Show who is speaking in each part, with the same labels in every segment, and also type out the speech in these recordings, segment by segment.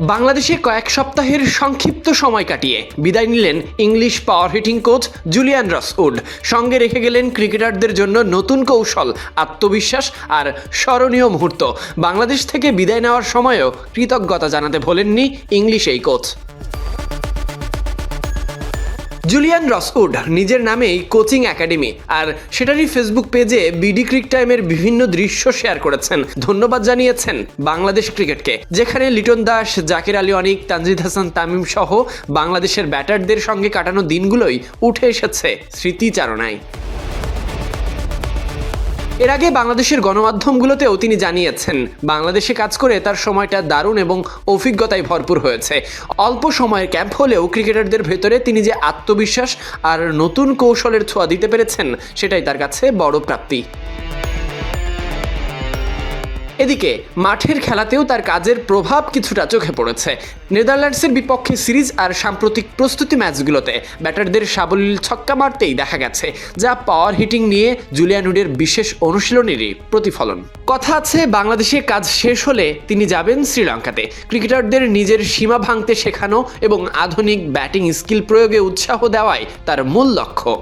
Speaker 1: বাংলাদেশে কয়েক সপ্তাহের সংক্ষিপ্ত সময় কাটিয়ে বিদায় নিলেন English power hitting coach Julian Rosewood. সঙ্গে রেখে গেলেন ক্রিকেটারদের জন্য নতুন কৌশল, আত্মবিশ্বাস আর স্মরণীয় মুহূর্ত। বাংলাদেশ থেকে বিদায় নেওয়ার সময়ও কৃতজ্ঞতা জানাতে ভোলেননি ইংলিশ এই কোচ। জুলিয়ান রসউড নিজের নামেই কোচিং একাডেমি, আর সেটারই ফেসবুক পেজে বিডি ক্রিক টাইমের বিভিন্ন দৃশ্য শেয়ার করেছেন। ধন্যবাদ জানিয়েছেন বাংলাদেশ ক্রিকেটকে, যেখানে লিটন দাস, জাকির আলী অনিক, তানজিদ হাসান তামিম সহ বাংলাদেশের ব্যাটারদের সঙ্গে কাটানো দিনগুলোই উঠে এসেছে স্মৃতিচারণায়। এর আগে বাংলাদেশের গণমাধ্যমগুলোতেও তিনি জানিয়েছেন, বাংলাদেশে কাজ করে তার সময়টা দারুণ এবং অভিজ্ঞতায় ভরপুর হয়েছে। অল্প সময়ের ক্যাম্প হলেও ক্রিকেটারদের ভেতরে তিনি যে আত্মবিশ্বাস আর নতুন কৌশলের ছোঁয়া দিতে পেরেছেন, সেটাই তার কাছে বড় প্রাপ্তি। এদিকে, মাঠের খেলাতেও তার কাজের প্রভাব কিছুটা চোখে পড়েছে। নেদারল্যান্ডসের বিপক্ষে সিরিজ আর সাম্প্রতিক প্রস্তুতি ম্যাচগুলোতে ব্যাটারদের সাবলীল ছক্কা মারতেই দেখা গেছে, যা পাওয়ার হিটিং নিয়ে জুলিয়ানুডের বিশেষ অনুশীলনেরই প্রতিফলন। কথা আছে, বাংলাদেশে কাজ শেষ হলে তিনি যাবেন শ্রীলঙ্কাতে। ক্রিকেটারদের নিজের সীমা ভাঙতে শেখানো এবং আধুনিক ব্যাটিং স্কিল প্রয়োগে উৎসাহ দেওয়াই তার মূল লক্ষ্য।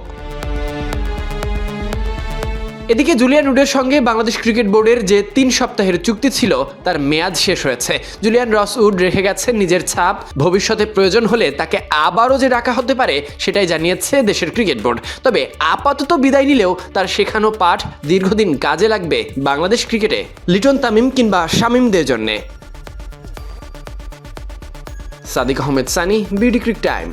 Speaker 1: এদিকে জুলিয়ান উডের সঙ্গে বাংলাদেশ ক্রিকেট বোর্ডের যে তিন সপ্তাহের চুক্তি ছিল, তার মেয়াদ শেষ হয়েছে। জুলিয়ান রস উড রেখে গেছেন নিজের ছাপ। ভবিষ্যতে প্রয়োজন হলে তাকে আবারও যে ডাকা হতে পারে, সেটাই জানিয়েছে দেশের ক্রিকেট বোর্ড। তবে আপাতত বিদায় নিলেও তার শেখানো পাঠ দীর্ঘদিন কাজে লাগবে বাংলাদেশ ক্রিকেটে। লিটন তামিম কিংবা শামিমদের জন্যে। Sadiq Ahmed Sunny BD cric time.